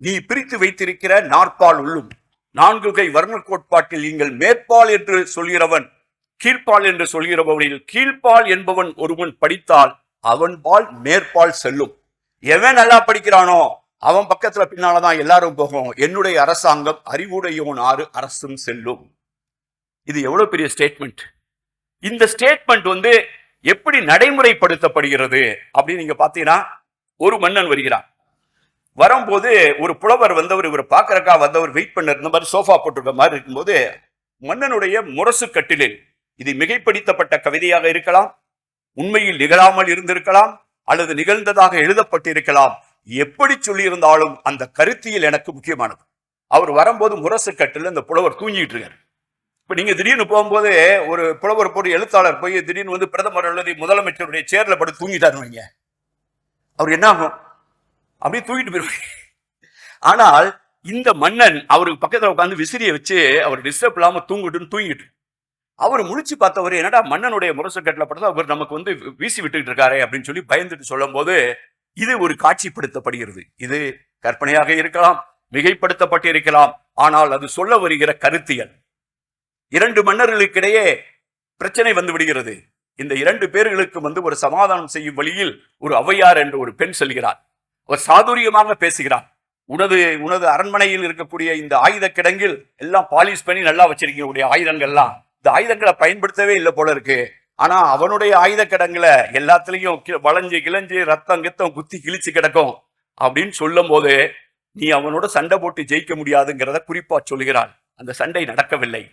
நீ பிரித்து வைத்திருக்கிற நாற்பால் உள்ளும். நான்கு கை வர்ண கோட்பாட்டில் நீங்கள் மேற்பால் என்று சொல்கிறவன் கீழ்ப்பால் என்று சொல்கிறவனில் கீழ்ப்பால் என்பவன் ஒருவன் படித்தால் அவன் பால் மேற்பால் செல்லும். எவன் நல்லா படிக்கிறானோ அவன் பக்கத்துல பின்னாலதான் எல்லாரும் போகும். என்னுடைய அரசாங்கம் அறிவுடையோன் ஆறு அரசும் செல்லும். இது எவ்வளவு பெரிய ஸ்டேட்மெண்ட் இந்த ஸ்டேட்மெண்ட் வந்து எப்படி நடைமுறைப்படுத்தப்படுகிறது அப்படின்னு நீங்க பாத்தீங்கன்னா ஒரு மன்னன் வருகிறான். வரும்போது ஒரு புலவர் வந்தவர் இவர் பார்க்கறக்கா வந்தவர் வெயிட் பண்ண இருந்த மாதிரி சோஃபா போட்டிருக்க மாதிரி இருக்கும்போது மன்னனுடைய முரசு கட்டிலில் இது மிகைப்படுத்தப்பட்ட கவிதையாக இருக்கலாம் உண்மையில் நிகழாமல் இருந்திருக்கலாம் அல்லது நிகழ்ந்ததாக எழுதப்பட்டிருக்கலாம். எப்படி சொல்லியிருந்தாலும் அந்த கருத்தியல் எனக்கு முக்கியமானது. அவர் வரும்போது முரசு கட்டில் இந்த புலவர் தூங்கிட்டு இருக்காரு. இப்போ நீங்கள் திடீர்னு போகும்போது ஒரு புலவர் போட்டு எழுத்தாளர் போய் திடீர்னு வந்து பிரதமர் அல்லது முதலமைச்சருடைய சேர்ல படுத்து தூங்கிட்டாருவீங்க அவர் என்ன ஆகும்? அப்படியே தூக்கிட்டு போயிருவாங்க. ஆனால் இந்த மன்னன் அவருக்கு பக்கத்தில் உட்காந்து விசிறியை வச்சு அவர் டிஸ்டர்ப் இல்லாமல் தூங்கிட்டுன்னு தூங்கிட்டு அவர் முழிச்சு பார்த்தவர் என்னடா மன்னனுடைய முரசு கட்டில படுத்தா அவர் நமக்கு வந்து வீசி விட்டுக்கிட்டு இருக்காரே அப்படின்னு சொல்லி பயந்துட்டு சொல்லும் போது இது ஒரு காட்சிப்படுத்தப்படுகிறது. இது கற்பனையாக இருக்கலாம் மிகைப்படுத்தப்பட்டிருக்கலாம். ஆனால் அது சொல்ல வருகிற கருத்தியல். இரண்டு மன்னர்களுக்கிடையே பிரச்சனை வந்து விடுகிறது. இந்த இரண்டு பேர்களுக்கு வந்து ஒரு சமாதானம் செய்யும் வழியில் ஒரு ஔவையார் என்று ஒரு பெண் செல்கிறார். அவர் சாதுரியமாக பேசுகிறார். உனது உனது அரண்மனையில் இருக்கக்கூடிய இந்த ஆயுத கிடங்கில் எல்லாம் பாலிஷ் பண்ணி நல்லா வச்சிருக்கீங்க உடைய ஆயுதங்கள்லாம். இந்த ஆயுதங்களை பயன்படுத்தவே இல்லை போல இருக்கு. ஆனா அவனுடைய ஆயுத கிடங்குல எல்லாத்துலயும் வளைஞ்சு கிழஞ்சு ரத்தம் கித்தம் குத்தி கிழிச்சு கிடக்கும். அப்படின்னு சொல்லும் போது நீ அவனோட சண்டை போட்டு ஜெயிக்க முடியாதுங்கிறத குறிப்பா சொல்கிறாள் அந்த சண்டை நடக்கவில்லை.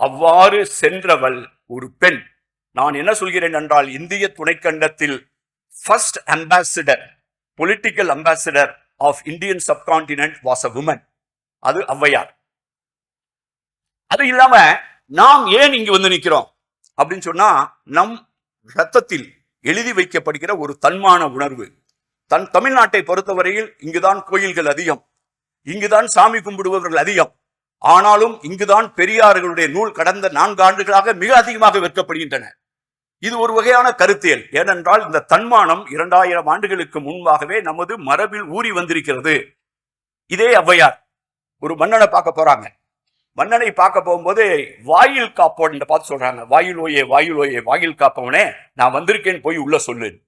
அவ்வாறு சென்றவள் ஒரு பெண். நான் என்ன சொல்கிறேன் என்றால் இந்திய துணைக்கண்டத்தில் first ambassador political ambassador of Indian subcontinent was a woman அது ஔவையார். அது இல்லாம நாம் ஏன் இங்கு வந்து நிற்கிறோம்? அப்படின்னு சொன்னா நம் ரத்தத்தில் எழுதி வைக்கப்படுகிற ஒரு தன்மான உணர்வு. தன் தமிழ்நாட்டை பொறுத்தவரையில் இங்குதான் கோயில்கள் அதிகம். இங்குதான் சாமி கும்பிடுபவர்கள் அதிகம். ஆனாலும் இங்குதான் பெரியார்களுடைய நூல் கடந்த நான்கு ஆண்டுகளாக மிக அதிகமாக விற்கப்படுகின்றன. இது ஒரு வகையான கருத்தியல். ஏனென்றால் இந்த தன்மானம் இரண்டாயிரம் ஆண்டுகளுக்கு முன்பாகவே நமது மரபில் ஊறி வந்திருக்கிறது. இதே ஔவையார் ஒரு மன்னனை பார்க்க போறாங்க. மன்னனை பார்க்க போகும்போது வாயில் காப்போன் பார்த்து சொல்றாங்க. வாயில் ஓயே வாயில் ஓயே வாயில் காப்பவனே நான் வந்திருக்கேன் போய் உள்ள சொல்லு.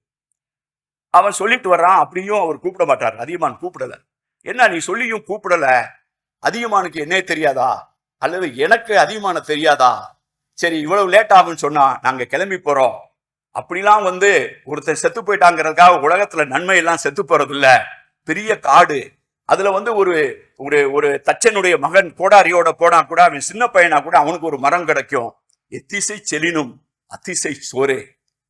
அவன் சொல்லிட்டு வர்றான் அப்படியும் அவர் கூப்பிட மாட்டார். அதிகமான் கூப்பிடல. என்ன நீ சொல்லியும் கூப்பிடல? அதிகமானுக்கு என்னே தெரியாதா? அல்லது எனக்கு அதிகமான தெரியாதா? சரி இவ்வளவு லேட் ஆகும்னு சொன்னா நாங்க கிளம்பி போறோம். அப்படிலாம் வந்து ஒருத்தர் செத்து போயிட்டாங்கிறதுக்காக உலகத்துல நன்மை எல்லாம் செத்து போறது இல்ல பெரிய காடு. அதுல வந்து ஒரு ஒரு ஒரு தச்சனுடைய மகன் கோடாரியோட போனா கூட அவன் சின்ன பையனா கூட அவனுக்கு ஒரு மரம் கிடைக்கும். எத்திசை செலினும் அத்திசை சோரே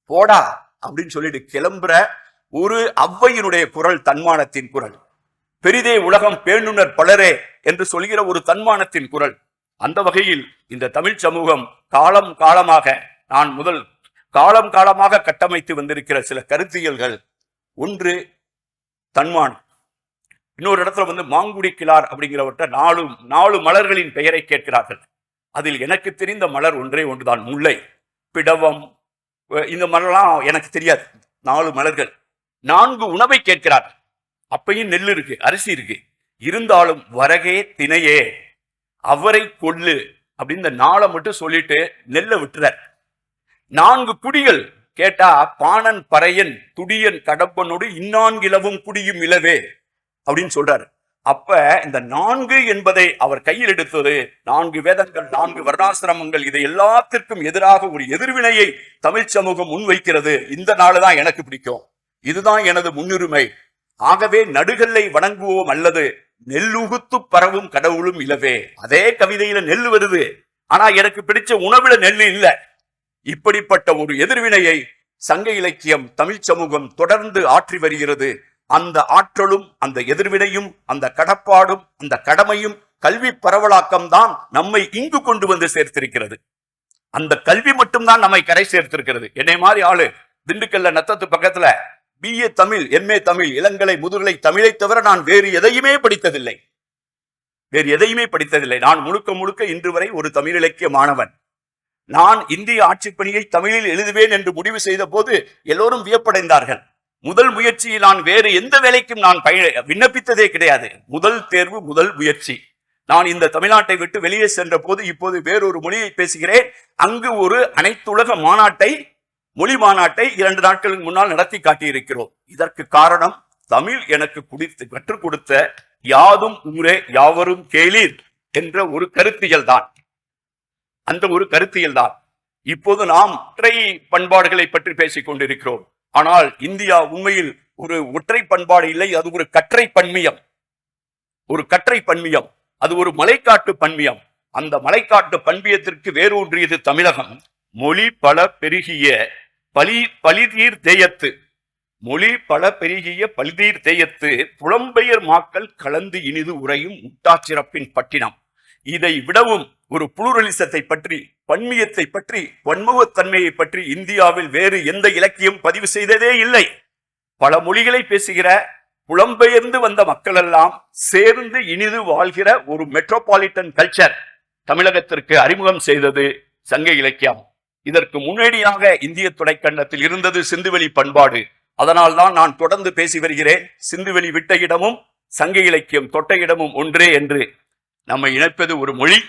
போடா அப்படின்னு சொல்லிட்டு கிளம்புற ஒரு அவ்வையினுடைய குரல் தன்மானத்தின் குரல். பெரிதே உலகம் பேணுனர் பலரே என்று சொல்கிற ஒரு தன்மானத்தின் குரல். அந்த வகையில் இந்த தமிழ் சமூகம் காலம் காலமாக நான் முதல் காலம் காலமாக கட்டமைத்து வந்திருக்கிற சில கருத்தியல்கள். ஒன்று தன்மான். இன்னொரு இடத்துல வந்து மாங்குடி கிளார் அப்படிங்கிறவற்ற நாலு நாலு மலர்களின் பெயரை கேட்கிறார்கள். அதில் எனக்கு தெரிந்த மலர் ஒன்றே ஒன்றுதான் முல்லை பிடவம் இந்த மலர்லாம் எனக்கு தெரியாது நாலு மலர்கள். நான்கு உணவை கேட்கிறார்கள். அப்பையும் நெல் இருக்கு அரிசி இருக்கு. இருந்தாலும் வரகே தினையே அவரை கொள்ளு அப்படின்னு இந்த நாளை மட்டும் சொல்லிட்டு நெல்லை விட்டுறார். நான்கு குடிகள் கேட்டா பாணன் பறையன் துடியன் கடப்பனோடு இன்னான்கிலவும் குடியும் இலவே அப்படின்னு சொல்றாரு. அப்ப இந்த நான்கு என்பதை அவர் கையில் எடுத்தது நான்கு வேதங்கள் நான்கு வர்ணாசிரமங்கள் இதை எல்லாத்திற்கும் எதிராக ஒரு எதிர்வினையை தமிழ் சமூகம் முன்வைக்கிறது. இந்த நாள் தான் எனக்கு பிடிக்கும். இதுதான் எனது முன்னுரிமை. ஆகவே நடுகல்லை வணங்குவோம் அல்லது நெல்லுகுத்து பரவும் கடவுளும் இலவே. அதே கவிதையில நெல் வருது. ஆனா எனக்கு பிடிச்ச உணவுல நெல் இல்ல. இப்படிப்பட்ட ஒரு எதிர்வினையை சங்க இலக்கியம் தமிழ் சமூகம் தொடர்ந்து ஆற்றி வருகிறது. அந்த ஆற்றலும் அந்த எதிர்வினையும் அந்த கடப்பாடும் அந்த கடமையும் கல்வி பரவலாக்கம் தான் நம்மை இங்கு கொண்டு வந்து சேர்த்திருக்கிறது. அந்த கல்வி மட்டும்தான் நம்மை கரை சேர்த்திருக்கிறது. என்னை மாதிரி ஆளு திண்டுக்கல்ல நத்தத்து பக்கத்துல பிஏ தமிழ் எம்ஏ தமிழ் இளங்கலை முதுகலை தமிழை தவிர நான் வேறு எதையுமே படித்ததில்லை. வேறு எதையுமே படித்ததில்லை. நான் முழுக்க முழுக்க இன்று வரை ஒரு தமிழ் இலக்கிய மாணவன். நான் இந்திய ஆட்சிப் பணியை தமிழில் எழுதுவேன் என்று முடிவு செய்த போது எல்லோரும் வியப்படைந்தார்கள். முதல் முயற்சியில் நான் வேறு எந்த வேலைக்கும் நான் பய விண்ணப்பித்ததே கிடையாது. முதல் தேர்வு முதல் முயற்சி. நான் இந்த தமிழ்நாட்டை விட்டு வெளியே சென்ற போது இப்போது வேறொரு மொழியை பேசுகிறேன். அங்கு ஒரு அனைத்துலக மாநாட்டை மொழி மாநாட்டை இரண்டு நாட்களுக்கு முன்னால் நடத்தி காட்டியிருக்கிறோம். இதற்கு காரணம் தமிழ் எனக்கு குடித்து கற்றுக் கொடுத்த யாதும் ஊரே யாவரும் கேளீர் என்ற ஒரு கருத்தியல் தான். அந்த ஒரு கருத்தியல் தான். இப்போது நாம் ஒற்றை பண்பாடுகளை பற்றி பேசிக் கொண்டிருக்கிறோம். ஆனால் இந்தியா உண்மையில் ஒரு ஒற்றை பண்பாடு இல்லை அது ஒரு கற்றை பன்மியம். ஒரு கற்றை பன்மியம். அது ஒரு மலைக்காட்டு பன்மியம். அந்த மலைக்காட்டு பண்பியத்திற்கு வேரூன்றியது தமிழகம். மொழி பல பெருகிய பலி பலிதீர் தேயத்து. மொழி பல பெருகிய பலிதீர் தேயத்து புலம்பெயர் மாக்கள் கலந்து இனிது உரையும் முட்டாச்சிறப்பின் பட்டினம். இதை விடவும் ஒரு புளூரலிசத்தை பற்றி பன்மியத்தை பற்றி பன்முகத்தன்மையை பற்றி இந்தியாவில் வேறு எந்த இலக்கியம் பதிவு செய்ததே இல்லை. பல மொழிகளை பேசுகிற புலம்பெயர்ந்து வந்த மக்களெல்லாம் சேர்ந்து இனிது வாழ்கிற ஒரு மெட்ரோபாலிட்டன் கல்ச்சர் தமிழகத்திற்கு அறிமுகம் செய்தது சங்க இலக்கியம். இதற்கு முன்னோடியாக இந்திய துணைக்கண்டத்தில் இருந்தது சிந்துவெளி பண்பாடு. அதனால்தான் நான் தொடர்ந்து பேசி வருகிறேன். சிந்துவெளி விட்ட இடமும் சங்க இலக்கியம் தொட்ட இடமும் ஒன்றே என்று. நம்மை இணைப்பது ஒரு மொழி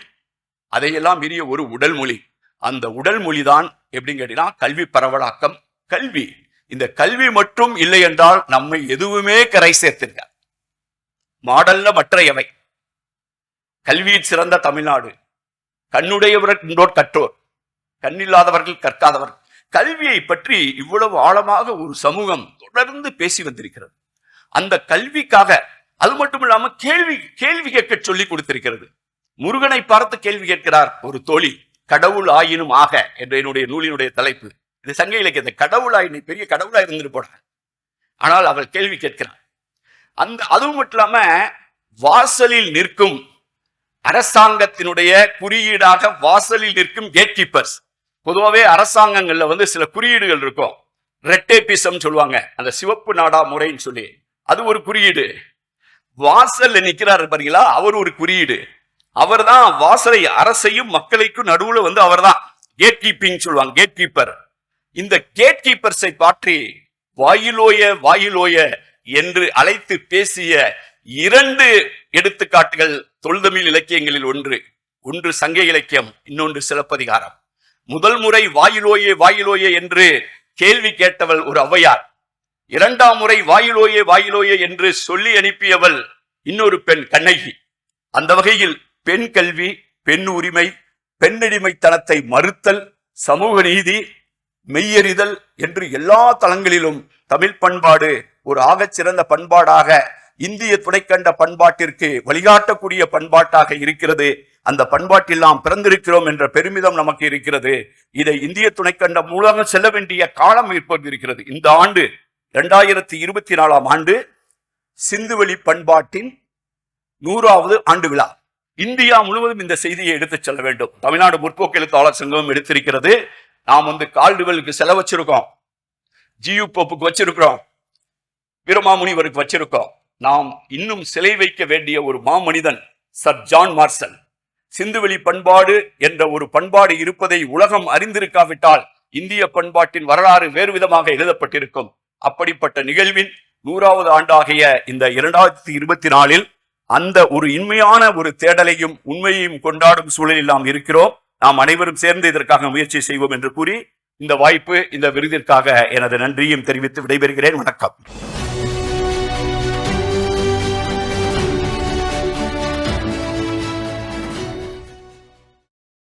அதையெல்லாம் மீறிய ஒரு உடல் மொழி. அந்த உடல் மொழிதான் எப்படின்னு கேட்டீங்கன்னா கல்வி பரவலாக்கம் கல்வி. இந்த கல்வி மட்டும் இல்லை என்றால் நம்மை எதுவுமே கரை சேர்த்திருக்க மாடல்ல மற்றையவை கல்வியில் சிறந்த தமிழ்நாடு. கண்ணுடையவர் கற்றோர். கண்ணில்லாதவர்கள் கற்காதவர்கள். கல்வியை பற்றி இவ்வளவு ஆழமாக ஒரு சமூகம் தொடர்ந்து பேசி வந்திருக்கிறது. அந்த கல்விக்காக அது மட்டும் இல்லாம கேள்வி கேள்வி கேட்க சொல்லி கொடுத்திருக்கிறது. முருகனை பார்த்து கேள்வி கேட்கிறார் ஒரு தோழி கடவுள் ஆயினும் ஆக என்ற என்னுடைய நூலினுடைய தலைப்பு. இது சங்க இலக்கியத்தை கடவுள் ஆயினை பெரிய கடவுளாக இருந்துட்டு போட ஆனால் அவள் கேள்வி கேட்கிறார் அந்த அதுவும் மட்டும் இல்லாம வாசலில் நிற்கும் அரசாங்கத்தினுடைய குறியீடாக வாசலில் நிற்கும் கேட் கீப்பர்ஸ் பொதுவாகவே அரசாங்கங்களில் வந்து சில குறியீடுகள் இருக்கும். ரெட்டேபிசம் சொல்லுவாங்க. அந்த சிவப்பு நாடா முறைன்னு சொல்லி. அது ஒரு குறியீடு. வாசல்ல நிற்கிறாரு பாருங்களா அவர் ஒரு குறியீடு. அவர் தான் வாசலை அரசையும் மக்களுக்கும் நடுவுல வந்து அவர்தான். கேட் கீப்பிங் சொல்லுவாங்க. கேட் கீப்பர் இந்த கேட் கீப்பர்ஸை பாற்றி வாயிலோய வாயிலோய என்று அழைத்து பேசிய இரண்டு எடுத்துக்காட்டுகள் தொல்தமிழ் இலக்கியங்களில் ஒன்று. ஒன்று சங்க இலக்கியம் இன்னொன்று சிலப்பதிகாரம். முதல் முறை வாயிலோயே வாயிலோயே என்று கேள்வி கேட்டவள் ஒரு ஔவையார். இரண்டாம் முறை வாயிலோயே வாயிலோயே என்று சொல்லி அனுப்பியவள் இன்னொரு பெண் கண்ணகி. அந்த வகையில் பெண் கல்வி பெண் உரிமை பெண்ணடிமைத்தனத்தை மறுத்தல் சமூக நீதி மெய்யறிதல் என்று எல்லா தளங்களிலும் தமிழ் பண்பாடு ஒரு ஆகச்சிறந்த பண்பாடாக இந்திய துணைக்கண்ட பண்பாட்டிற்கு வழிகாட்டக்கூடிய பண்பாட்டாக இருக்கிறது. அந்த பண்பாட்டில் நாம் பிறந்திருக்கிறோம் என்ற பெருமிதம் நமக்கு இருக்கிறது. இதை இந்திய துணைக்கண்டம் மூலம் செல்ல வேண்டிய காலம் இப்போது இருக்கிறது இந்த ஆண்டு இரண்டாயிரத்தி இருபத்தி நாலாம் ஆண்டு சிந்துவெளி பண்பாட்டின் நூறாவது ஆண்டு விழா. இந்தியா முழுவதும் இந்த செய்தியை எடுத்துச் செல்ல வேண்டும். தமிழ்நாடு முற்போக்கு எழுத்தாளர் சங்கமும் எடுத்திருக்கிறது. நாம் வந்து கால்டுவெலுக்கு செலவு வச்சிருக்கோம். ஜியு போப்புக்கு வச்சிருக்கிறோம். வீரமாமுனிவருக்கு வச்சிருக்கோம். நாம் இன்னும் சிலை வைக்க வேண்டிய ஒரு மாமனிதன் சர் ஜான் மார்சல். சிந்துவெளி பண்பாடு என்ற ஒரு பண்பாடு இருப்பதை உலகம் அறிந்திருக்காவிட்டால் இந்திய பண்பாட்டின் வரலாறு வேறு விதமாக எழுதப்பட்டிருக்கும். அப்படிப்பட்ட நிகழ்வின் நூறாவது ஆண்டாகிய இந்த இரண்டாயிரத்தி இருபத்தி நாலில் அந்த ஒரு இன்மையான ஒரு தேடலையும் உண்மையையும் கொண்டாடும் சூழலில் நாம் இருக்கிறோம். நாம் அனைவரும் சேர்ந்து இதற்காக முயற்சி செய்வோம் என்று கூறி இந்த வாய்ப்பு இந்த விருதிற்காக எனது நன்றியும் தெரிவித்து விடைபெறுகிறேன். வணக்கம்.